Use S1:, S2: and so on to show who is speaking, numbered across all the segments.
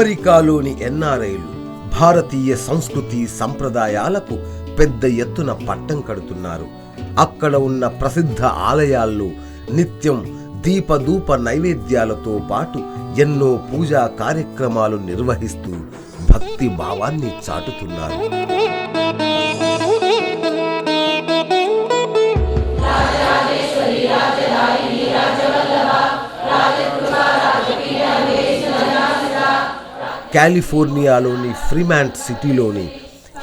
S1: అమెరికాలోని ఎన్ఆర్ఐలు భారతీయ సంస్కృతి సంప్రదాయాలకు పెద్ద ఎత్తున పట్టం కడుతున్నారు. అక్కడ ఉన్న ప్రసిద్ధ ఆలయాల్లో నిత్యం దీపధూప నైవేద్యాలతో పాటు ఎన్నో పూజా కార్యక్రమాలు నిర్వహిస్తూ భక్తి భావాన్ని చాటుతున్నారు. కాలిఫోర్నియాలోని ఫ్రీమాంట్ సిటీలోని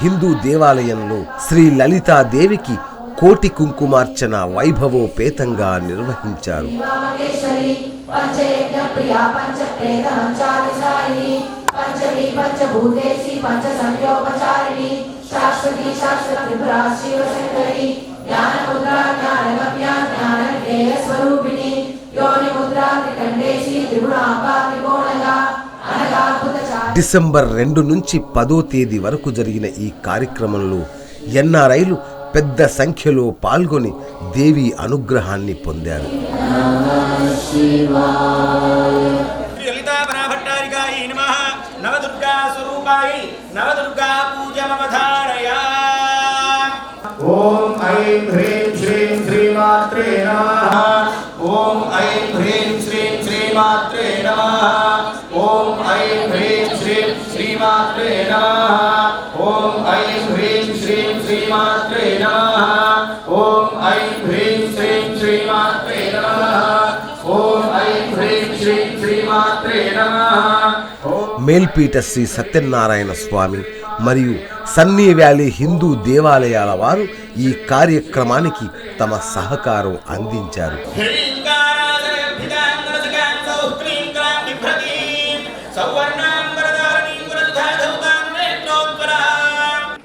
S1: హిందూ దేవాలయంలో శ్రీ లలితాదేవికి కోటి కుంకుమార్చన వైభవోపేతంగా నిర్వహించారు.
S2: స్వరూపిణి. యోని ముద్రా త్రికండేశి త్రిగుణాంబా త్రికోణగా
S1: డిసెంబర్ రెండు నుంచి పదో తేదీ వరకు జరిగిన ఈ కార్యక్రమంలో ఎన్ఆర్ఐలు పెద్ద సంఖ్యలో పాల్గొని దేవి అనుగ్రహాన్ని పొందారు.
S3: శ్రీ లలితాపరా భట్టారికాయ నమ. నవదుర్గా స్వరూపాయ నవదుర్గా పూజమవధారయా.
S4: ఓం ఐం హ్రీం శ్రీం శ్రీమాత్రే నమః.
S3: ఓం ఐం హ్రీం శ్రీం శ్రీమాత్రే నమః.
S1: మేల్పీట శ్రీ సత్యనారాయణ స్వామి మరియు సన్నీ వ్యాలీ హిందూ దేవాలయాల వారు ఈ కార్యక్రమానికి తమ సహకారం అందించారు.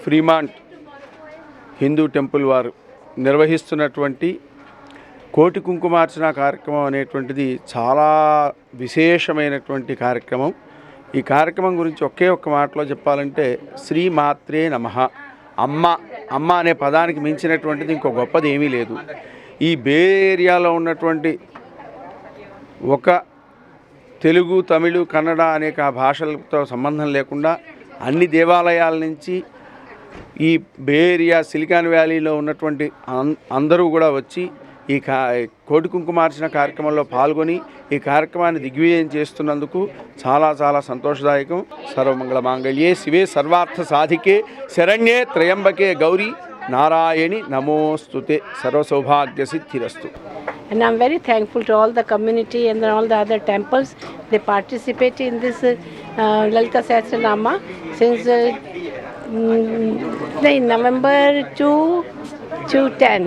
S5: ఫ్రీమాంట్ హిందూ టెంపుల్ వారు నిర్వహిస్తున్నటువంటి కోటి కుంకుమార్చన కార్యక్రమం అనేటువంటిది చాలా విశేషమైనటువంటి కార్యక్రమం. ఈ కార్యక్రమం గురించి ఒకే ఒక్క మాటలో చెప్పాలంటే శ్రీ మాత్రే నమః. అమ్మ అమ్మ అనే పదానికి మించినటువంటిది ఇంకో గొప్పది ఏమీ లేదు. ఈ బే ఏరియాలో ఉన్నటువంటి ఒక తెలుగు తమిళ కన్నడ అనేక భాషలతో సంబంధం లేకుండా అన్ని దేవాలయాల నుంచి ఈ బే ఏరియా సిలికాన్ వ్యాలీలో ఉన్నటువంటి అం- అందరూ కూడా వచ్చి ఈ కా కోటి కుంకుమార్చిన కార్యక్రమంలో పాల్గొని ఈ కార్యక్రమాన్ని దిగ్విజయం చేస్తున్నందుకు చాలా చాలా సంతోషదాయకం. సర్వమంగళ మాంగళ్యే శివే సర్వార్థ సాధికే శరణ్యే త్రయంబకే గౌరీ నారాయణి నమోస్తుతే
S6: సర్వ సర్వసౌభాగ్యసి తిరస్తు and I'm very thankful to all the community and all the other temples the participate in this Lalita శాస్త్రనామ since November two to 10.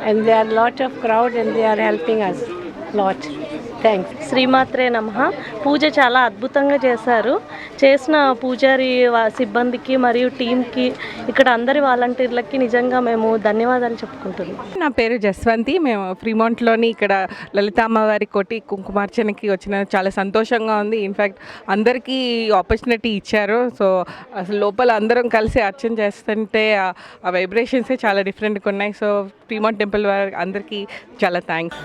S6: And there are a lot of crowd and they are helping us lot. Thanks.
S7: శ్రీమాత్రే నమ. పూజ చాలా అద్భుతంగా చేశారు. చేసిన పూజారి సిబ్బందికి మరియు టీంకి ఇక్కడ అందరి వాలంటీర్లకి నిజంగా మేము ధన్యవాదాలు చెప్పుకుంటున్నాం.
S8: నా పేరు జస్వంతి. మేము ఫ్రీమౌంట్లోని ఇక్కడ లలితామ్మ వారి కోటి కుంకుమార్చనకి వచ్చిన చాలా సంతోషంగా ఉంది. ఇన్ఫ్యాక్ట్ అందరికీ ఆపర్చునిటీ ఇచ్చారు. సో అసలు లోపల అందరం కలిసి అర్చన చేస్తుంటే ఆ- ఆ వైబ్రేషన్సే చాలా డిఫరెంట్గా ఉన్నాయి. సో ఫ్రీమౌంట్ టెంపుల్ వారి అందరికీ చాలా థ్యాంక్స్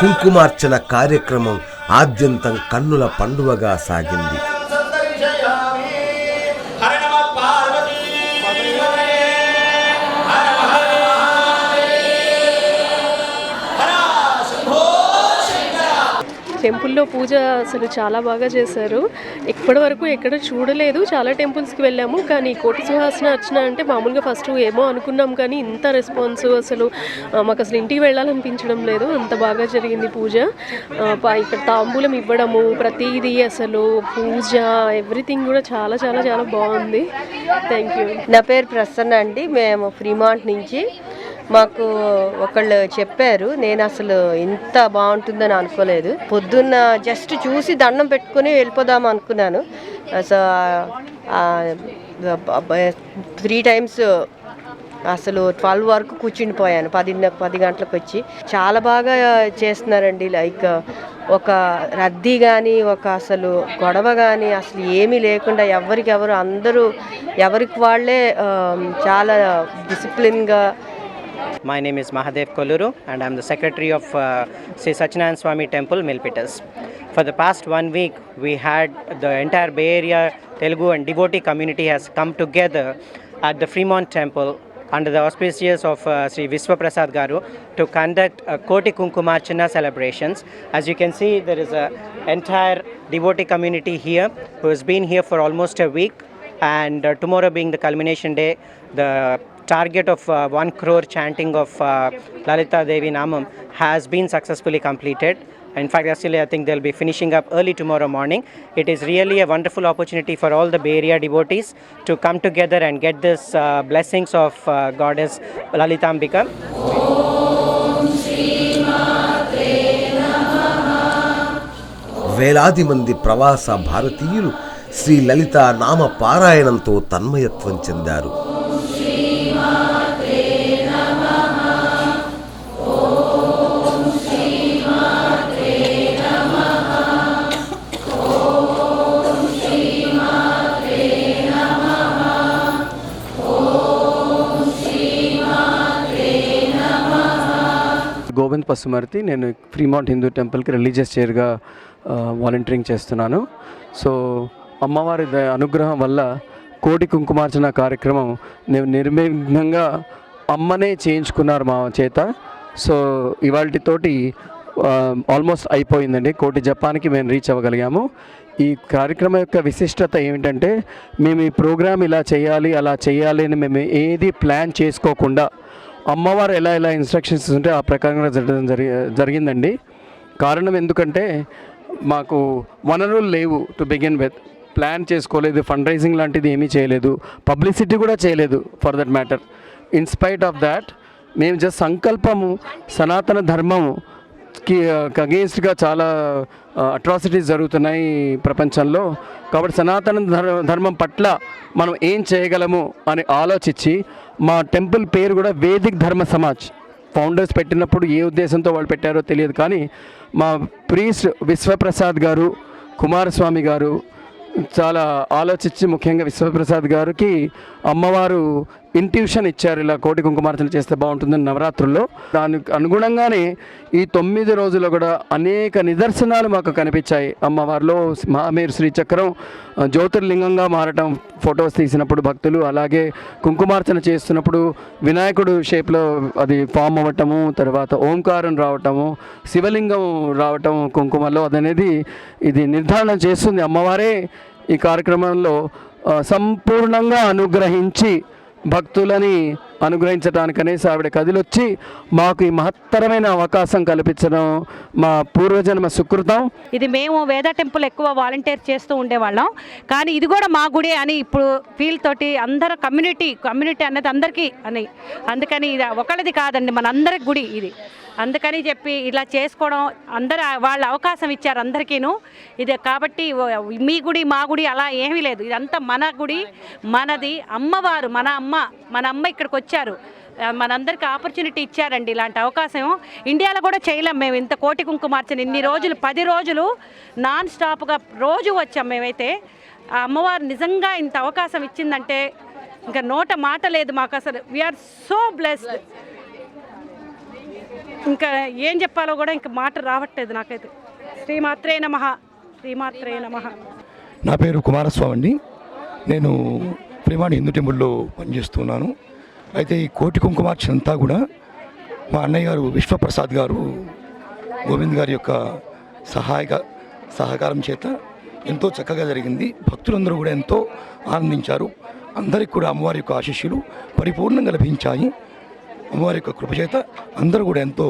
S1: కుంకుమార్చన కార్యక్రమం ఆద్యంతం కన్నుల పండువగా సాగింది.
S7: టెంపుల్లో పూజ అసలు చాలా బాగా చేశారు. ఇప్పటి వరకు ఎక్కడ చూడలేదు. చాలా టెంపుల్స్కి వెళ్ళాము. కానీ కోటి సుహాసన అర్చన అంటే మామూలుగా ఫస్ట్ ఏమో అనుకున్నాం కానీ ఇంత రెస్పాన్స్ అసలు మాకు అసలు ఇంటికి వెళ్ళాలనిపించడం లేదు. అంత బాగా జరిగింది పూజ. ఇక్కడ తాంబూలం ఇవ్వడము ప్రతిదీ అసలు పూజ ఎవ్రీథింగ్ కూడా చాలా చాలా చాలా బాగుంది. Thank you.
S9: నా పేరు ప్రసన్న అండి. మేము ఫ్రీమాంట్ నుంచి మాకు ఒకళ్ళు చెప్పారు నేను అసలు ఇంత బాగుంటుందని అనుకోలేదు. పొద్దున్న జస్ట్ చూసి దండం పెట్టుకుని వెళ్ళిపోదాం అనుకున్నాను. అసలు త్రీ టైమ్స్ అసలు ట్వెల్వ్ వరకు కూర్చుండిపోయాను. పది పది గంటలకు వచ్చి. చాలా బాగా చేస్తున్నారండి. లైక్ ఒక రద్దీ కానీ ఒక అసలు గొడవ కానీ అసలు ఏమీ లేకుండా ఎవరికెవరు అందరూ ఎవరికి వాళ్ళే చాలా డిసిప్లిన్గా
S10: My name is Mahadev Koluru and I'm the secretary of uh, Sri Satyanarayana Swami Temple, Milpitas. For the past one week, we had the entire Bay Area Telugu and devotee community has come together at the Fremont Temple under the auspices of uh, Sri Viswa Prasad Garu to conduct a Koti Kunkumarchana celebrations. As you can see, there is an entire devotee community here who has been here for almost a week and uh, tomorrow being the culmination day, the target of uh, 1 crore chanting of uh, Lalita Devi Namam has been successfully completed. In fact, actually, I think they'll be finishing up early tomorrow morning. It is really a wonderful opportunity for all the Bay Area devotees to come together and get this uh, blessings of uh, Goddess Lalitambika.
S1: వేలాది మంది ప్రవాస భారతీయులు శ్రీ లలిత నామ పారాయణంతో తన్మయత్వం చెందారు
S11: ప్రశాంత్ పసుమర్తి నేను Fremont Hindu టెంపుల్కి religious చైర్గా వాలంటీరింగ్ చేస్తున్నాను. సో అమ్మవారి అనుగ్రహం వల్ల కోటి కుంకుమార్చన కార్యక్రమం నేను నిర్విఘ్నంగా అమ్మనే చేయించుకున్నారు మా చేత. సో ఇవాళతోటి ఆల్మోస్ట్ అయిపోయిందండి. కోటి జపాన్కి మేము రీచ్ అవ్వగలిగాము. ఈ కార్యక్రమం యొక్క విశిష్టత ఏమిటంటే మేము ఈ ప్రోగ్రామ్ ఇలా చేయాలి అలా చేయాలి అని మేము ఏది ప్లాన్ చేసుకోకుండా అమ్మవారు ఎలా ఎలా ఇన్స్ట్రక్షన్స్ ఉంటే ఆ ప్రకారంగా జరగడం జరి జరిగిందండి. కారణం ఎందుకంటే మాకు వనరులు లేవు టు బిగిన్ విత్ ప్లాన్ చేసుకోలేదు ఫండ్ రైజింగ్ లాంటిది ఏమీ చేయలేదు. పబ్లిసిటీ కూడా చేయలేదు for that matter in spite of that మేము జస్ట్ సంకల్పము సనాతన ధర్మము కి అగేన్స్ట్గా చాలా అట్రాసిటీస్ జరుగుతున్నాయి ప్రపంచంలో. కాబట్టి సనాతన ధర్మం పట్ల మనం ఏం చేయగలము అని ఆలోచించి మా టెంపుల్ పేరు కూడా వేదిక్ ధర్మ సమాజ్. ఫౌండర్స్ పెట్టినప్పుడు ఏ ఉద్దేశంతో వాళ్ళు పెట్టారో తెలియదు కానీ మా ప్రీస్ట్ విశ్వప్రసాద్ గారు కుమారస్వామి గారు చాలా ఆలోచించి ముఖ్యంగా విశ్వప్రసాద్ గారికి అమ్మవారు ఇంట్యూషన్ ఇచ్చారు ఇలా కోటి కుంకుమార్చన చేస్తే బాగుంటుందని నవరాత్రుల్లో. దానికి అనుగుణంగానే ఈ తొమ్మిది రోజులు కూడా అనేక నిదర్శనాలు మాకు కనిపించాయి. అమ్మవారిలో మహామేరు శ్రీచక్రం చక్రం జ్యోతిర్లింగంగా మారటం ఫొటోస్ తీసినప్పుడు భక్తులు అలాగే కుంకుమార్చన చేస్తున్నప్పుడు వినాయకుడు షేప్లో అది ఫామ్ అవ్వటము తర్వాత ఓంకారం రావటము శివలింగం రావటం కుంకుమలో అదనేది ఇది నిర్ధారణ చేస్తుంది. అమ్మవారే ఈ కార్యక్రమంలో సంపూర్ణంగా అనుగ్రహించి భక్తులని అనుగ్రహించడానికనేసి ఆవిడ కదిలొచ్చి మాకు ఈ మహత్తరమైన అవకాశం కల్పించడం మా పూర్వజన్మ సుకృతం.
S12: ఇది మేము వేద టెంపుల్ ఎక్కువ వాలంటీర్ చేస్తూ ఉండేవాళ్ళం. కానీ ఇది కూడా మా గుడి అని ఇప్పుడు ఫీల్ తోటి అందరు కమ్యూనిటీ కమ్యూనిటీ అనేది అందరికీ అని. అందుకని ఇది ఒకళ్ళది కాదండి మన గుడి ఇది. అందుకని చెప్పి ఇలా చేసుకోవడం అందరూ వాళ్ళు అవకాశం ఇచ్చారు అందరికీను. ఇది కాబట్టి మీ గుడి మా గుడి అలా ఏమీ లేదు. ఇదంతా మన గుడి మనది. అమ్మవారు మన అమ్మ మన అమ్మ ఇక్కడికి వచ్చారు. మనందరికి ఆపర్చునిటీ ఇచ్చారండి ఇలాంటి అవకాశం. ఇండియాలో కూడా చేయలేం మేము ఇంత కోటి కుంకుమార్చన. ఇన్ని రోజులు పది రోజులు నాన్ స్టాప్గా రోజు వచ్చాం మేమైతే. ఆ అమ్మవారు నిజంగా ఇంత అవకాశం ఇచ్చిందంటే ఇంకా నోట మాట లేదు మాకు అసలు. వీఆర్ సో బ్లెస్డ్ ఇంకా ఏం చెప్పాలో కూడా ఇంకా మాట రావట్లేదు నాకైతే. శ్రీమాత్రే నమ. శ్రీమాత్రే నమ.
S13: నా పేరు కుమారస్వామి అండి నేను ప్రేమాణి హిందూ టెంపుల్లో పనిచేస్తున్నాను. అయితే ఈ కోటి కుంకుమార్చన అంతా కూడా మా అన్నయ్య గారు విశ్వప్రసాద్ గారు గోవింద్ గారి యొక్క సహాయక సహకారం చేత ఎంతో చక్కగా జరిగింది. భక్తులందరూ కూడా ఎంతో ఆనందించారు. అందరికి కూడా అమ్మవారి యొక్క ఆశీస్సులు పరిపూర్ణంగా లభించాయి. అమ్మవారి యొక్క కృప చేత అందరూ కూడా ఎంతో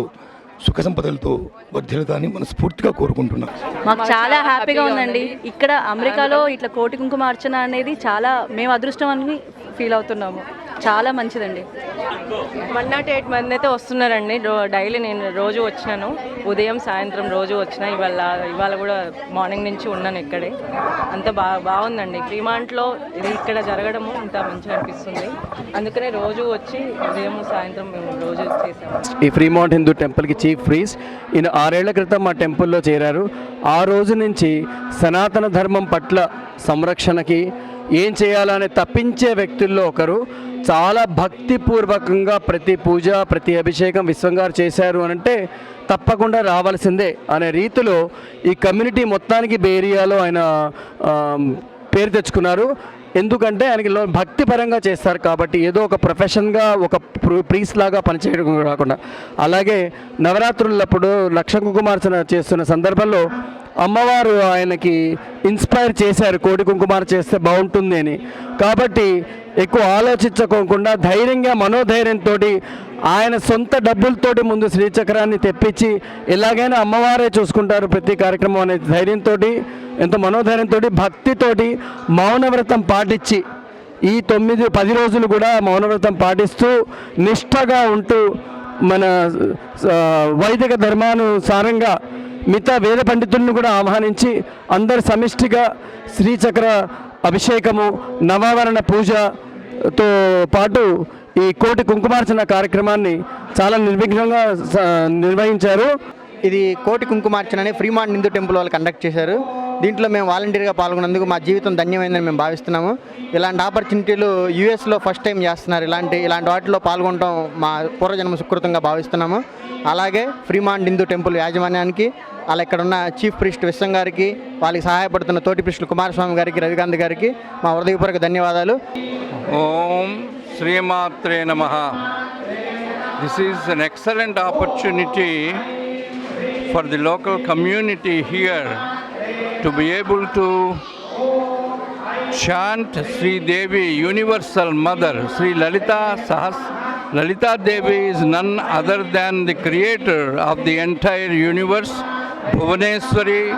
S13: సుఖ సంపదలతో వర్ధిల్లుతాని మనస్ఫూర్తిగా కోరుకుంటున్నాం.
S14: మాకు చాలా హ్యాపీగా ఉందండి. ఇక్కడ అమెరికాలో ఇట్లా కోటి కుంకుమ అర్చన అనేది చాలా మేము అదృష్టం అని ఫీల్ అవుతున్నాము. చాలా మంచిదండి.
S15: వన్ నాట్ ఎయిట్ మంది అయితే వస్తున్నారండి. డైలీ నేను రోజు వచ్చినాను. ఉదయం సాయంత్రం రోజు వచ్చిన. ఇవాళ ఇవాళ కూడా మార్నింగ్ నుంచి ఉన్నాను ఇక్కడే. అంత బా బాగుందండి. ఫ్రీమాంట్లో ఇది ఇక్కడ జరగడము ఇంత మంచిగా అనిపిస్తుంది. అందుకనే రోజు వచ్చి ఉదయం సాయంత్రం మేము రోజు చేసాము.
S11: ఈ ఫ్రీమౌంట్ హిందూ టెంపుల్కి చీఫ్ ప్రీస్ ఈయన ఆరేళ్ళ క్రితం మా టెంపుల్లో చేరారు. ఆ రోజు నుంచి సనాతన ధర్మం పట్ల సంరక్షణకి ఏం చేయాలని తప్పించే వ్యక్తుల్లో ఒకరు. చాలా భక్తిపూర్వకంగా ప్రతి పూజ ప్రతి అభిషేకం విశ్వంగారు చేశారు అని అంటే తప్పకుండా రావాల్సిందే అనే రీతిలో ఈ కమ్యూనిటీ మొత్తానికి బేరియాలో ఆయన పేరు తెచ్చుకున్నారు. ఎందుకంటే ఆయనకి లో- భక్తిపరంగా చేస్తారు కాబట్టి ఏదో ఒక ప్రొఫెషన్గా ఒక ప్రీస్ లాగా పనిచేయడం కాకుండా. అలాగే నవరాత్రులప్పుడు లక్ష కుమార్చన చేస్తున్న సందర్భంలో అమ్మవారు ఆయనకి ఇన్స్పైర్ చేశారు కోడి కుంకుమార్ చేస్తే బాగుంటుంది అని. కాబట్టి ఎక్కువ ఆలోచించుకోకుండా ధైర్యంగా మనోధైర్యంతో ఆయన సొంత డబ్బులతోటి ముందు శ్రీచక్రాన్ని తెప్పించి ఎలాగైనా అమ్మవారే చూసుకుంటారు ప్రతి కార్యక్రమం అనే ధైర్యంతో ఎంతో మనోధైర్యంతో భక్తితోటి మౌనవ్రతం పాటించి ఈ తొమ్మిది పది రోజులు కూడా మౌనవ్రతం పాటిస్తూ నిష్ఠగా ఉంటూ మన వైదిక ధర్మానుసారంగా మిగతా వేద పండితులను కూడా ఆహ్వానించి అందరు సమిష్టిగా శ్రీచక్ర అభిషేకము నవావరణ పూజతో పాటు ఈ కోటి కుంకుమార్చన కార్యక్రమాన్ని చాలా నిర్విఘ్నంగా స- నిర్వహించారు.
S16: ఇది కోటి కుంకుమార్చన అని ఫ్రీమాంట్ హిందూ టెంపుల్ వాళ్ళు కండక్ట్ చేశారు. దీంట్లో మేము వాలంటీర్గా పాల్గొన్నందుకు మా జీవితం ధన్యమైందని మేము భావిస్తున్నాము. ఇలాంటి ఆపర్చునిటీలు యూఎస్లో ఫస్ట్ టైం చేస్తున్నారు. ఇలాంటి ఇలాంటి వాటిలో పాల్గొనడం మా పూర్వజన్మ సుకృతంగా భావిస్తున్నాము. అలాగే ఫ్రీమాంట్ హిందూ టెంపుల్ యాజమాన్యానికి అలా ఇక్కడ ఉన్న చీఫ్ ప్రిస్ట్ విశ్వం గారికి వాళ్ళకి సహాయపడుతున్న తోటి ప్రిస్టులు కుమారస్వామి గారికి రవికాంత్ గారికి మా హృదయపూర్వక ధన్యవాదాలు
S17: ఓం శ్రీమాత్రే నమ this is an excellent opportunity for the local community here to be able to chant Sridevi universal mother Shri Lalita Sahas Sahas. Lalita Devi is none other than the creator of the entire universe. Bhuvaneswari,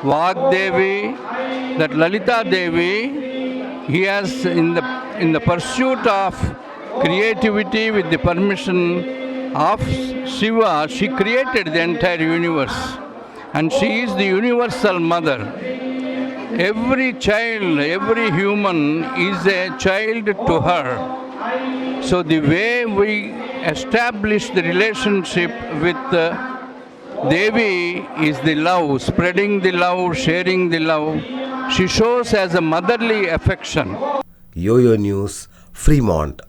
S17: Vagdevi, that Lalita Devi, he has in the in the pursuit of creativity with the permission of Shiva, she created the entire universe. And she is the universal mother. Every child, every human is a child to her. So, the way we establish the relationship with uh, Devi is the love, spreading the love, sharing the love. She shows as a motherly affection.
S1: Yo Yo News, Fremont.